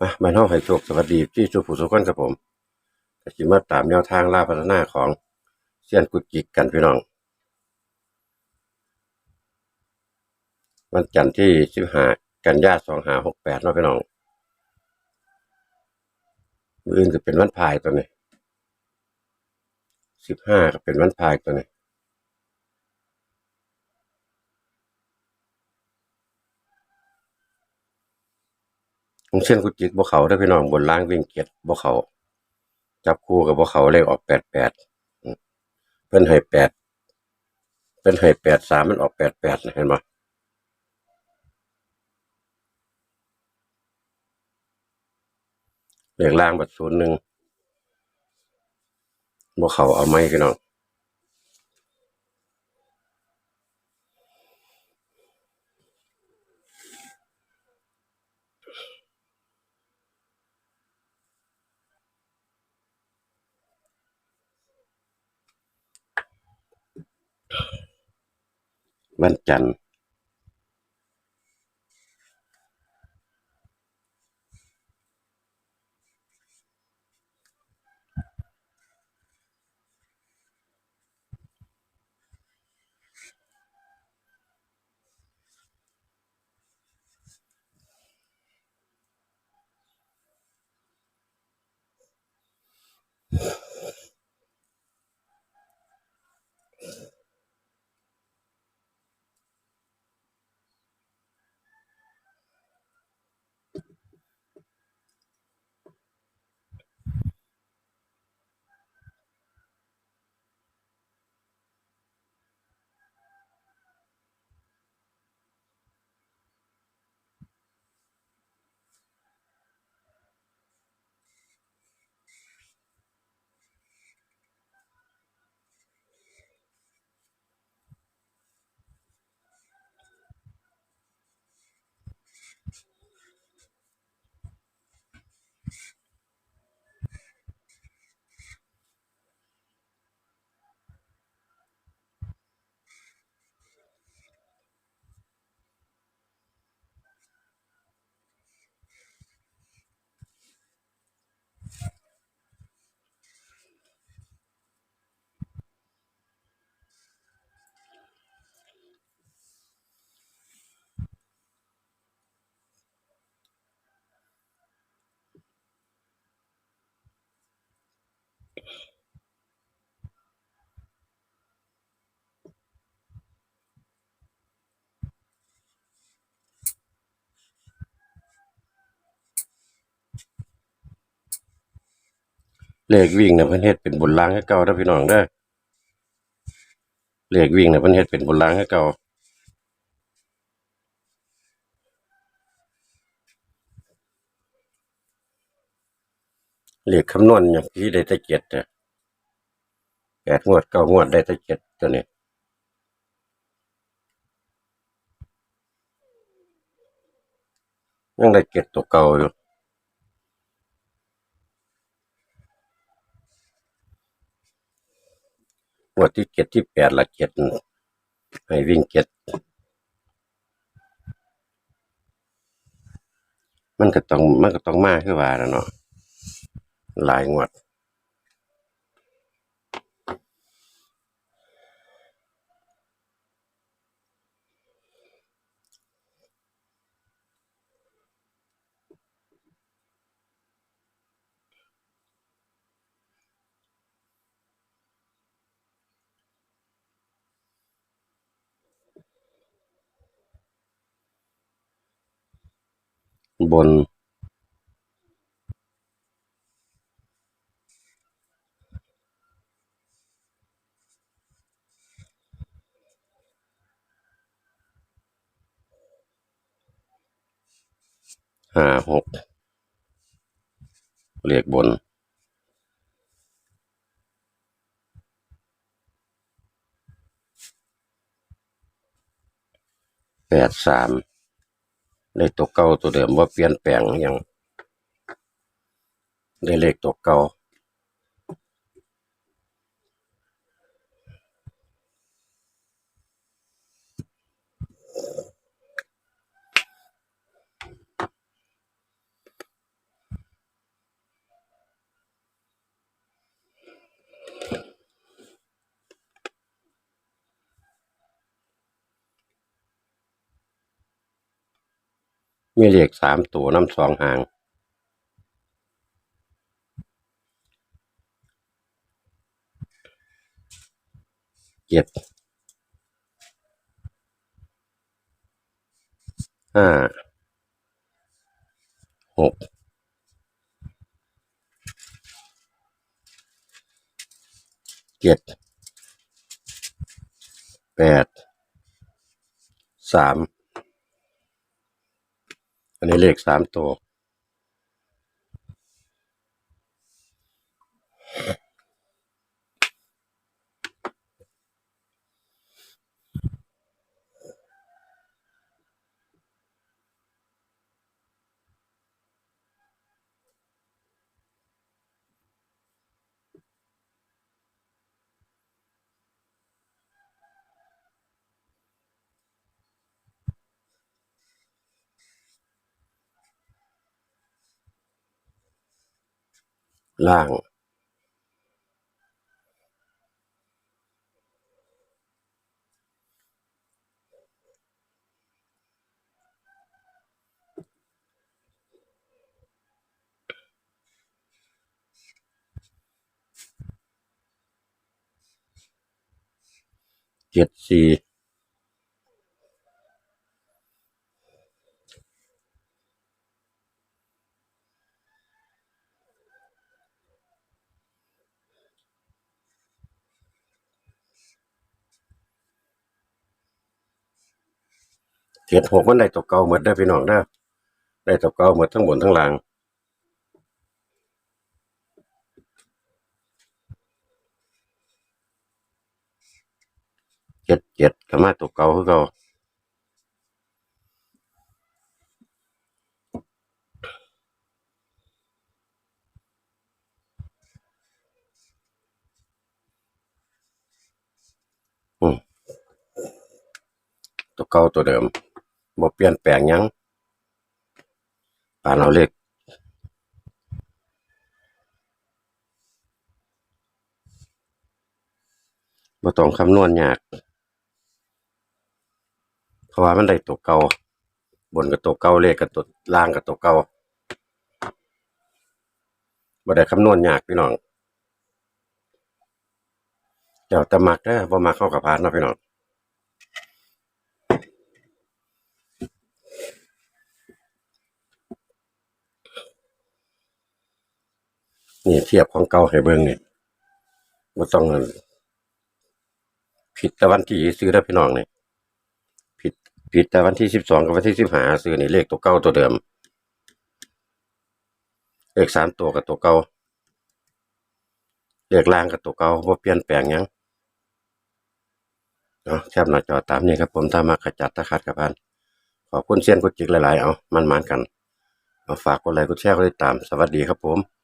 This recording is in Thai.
มาบ้านเฮาให้โชคสวัสดีที่สุผู้สุขคนครับผมก็สิมาตามแนวทางล่าพัฒนาของเซียนกุดกิกกันพี่น้อง วันจันทร์ที่15กันยายน2568เนาะพี่น้องมืออื่นก็เป็นวันพายตัวนี้15ก็เป็นวันพายตัวนี้ ของ เช่นกุจิกบ่เขาได้อพี่น้องบนล่างวิ่งเกียรบ่เขาจับคู่กับบ่เขาเลขออกแปดแปดเพิ่นให้แปดเพิ่นให้แปดสามมันออกแปดแปดเห็นบ่เลขล่างบัดศูนย์หนึ่งบ่เขาเอาไหมพี่น้อง วันจันทร์ เลขวิ่งน่ะเพิ่นเฮ็ดเป็นบนล่างให้เก่าเด้อพี่น้องเด้อเลขวิ่งน่ะเพิ่นเฮ็ดเป็นบนล่างให้เก่าเลขคำนวณอย่างที่ได้ต่เจ็ดอะแปดงวดเก้างวดได้ต่เจ็ดตัวนี้ยังได้เก็บตัวเก่าอยู่ วดที่เก็ดที่แปดละเก็ดให้วิ่งเก็ดมันก็ต้องมันก็ต้องมากขึ้นว่าแล้วเนาะหลายงวด บน ห้าหกเรียกบนแปดสาม ได้ตัวเก่าตัวเดิมว่าเปลี่ยนแปลงอย่างได้เลขตัวเก่า มีเลขสามตัวน้ำสองหาง เจ็ด ห้า หก เจ็ด แปด สาม นนี้เลขสามตัว ล่าง เจ็ดสี่ เจ็ดหกมันได้ตัวเก่าหมดได้อพี่น้องเด้อได้ตัวเก่าหมดทั้งบนทั้งล่างเจ็ดเจ็ดก็มาตัวเก่าคือเก่าอืมตัวเก่าตัวเดิม บ่เปลี่ยนแปลงยังปานเอาเลขบ่ต้องคำนวณยาก เพราะว่ามันได้ตัวเก่า บนกับตัวเก่าเลขกับตัวล่างกับตัวเก่าบ่ได้คำนวณยากพี่น้องเจ้าแต่มักเด้อบ่มักเข้ากับพานเนาะพี่น้อง นี่เทียบของเก่าให้เบิ่งนี่บ่ต้องผิดแต่วันที่ซื้อได้พี่น้องนี่ผิดผิดแต่วันที่12กับวันที่15ซื้อนี่เลขตัวเก่าตัวเดิม เลขสามตัวกับตัวเก่าเลขล่างกับตัวเก่าบ่เปลี่ยนแปลงยังเนาะแคบหน้าจอตามนี้ครับผมถ้ามาขจัดตะขัดกับพันขอบคุณเซียนกุจิกหลายๆ เอามันๆกัน เอาฝากกดไลค์กดแชร์กดติดตาม สวัสดีครับผม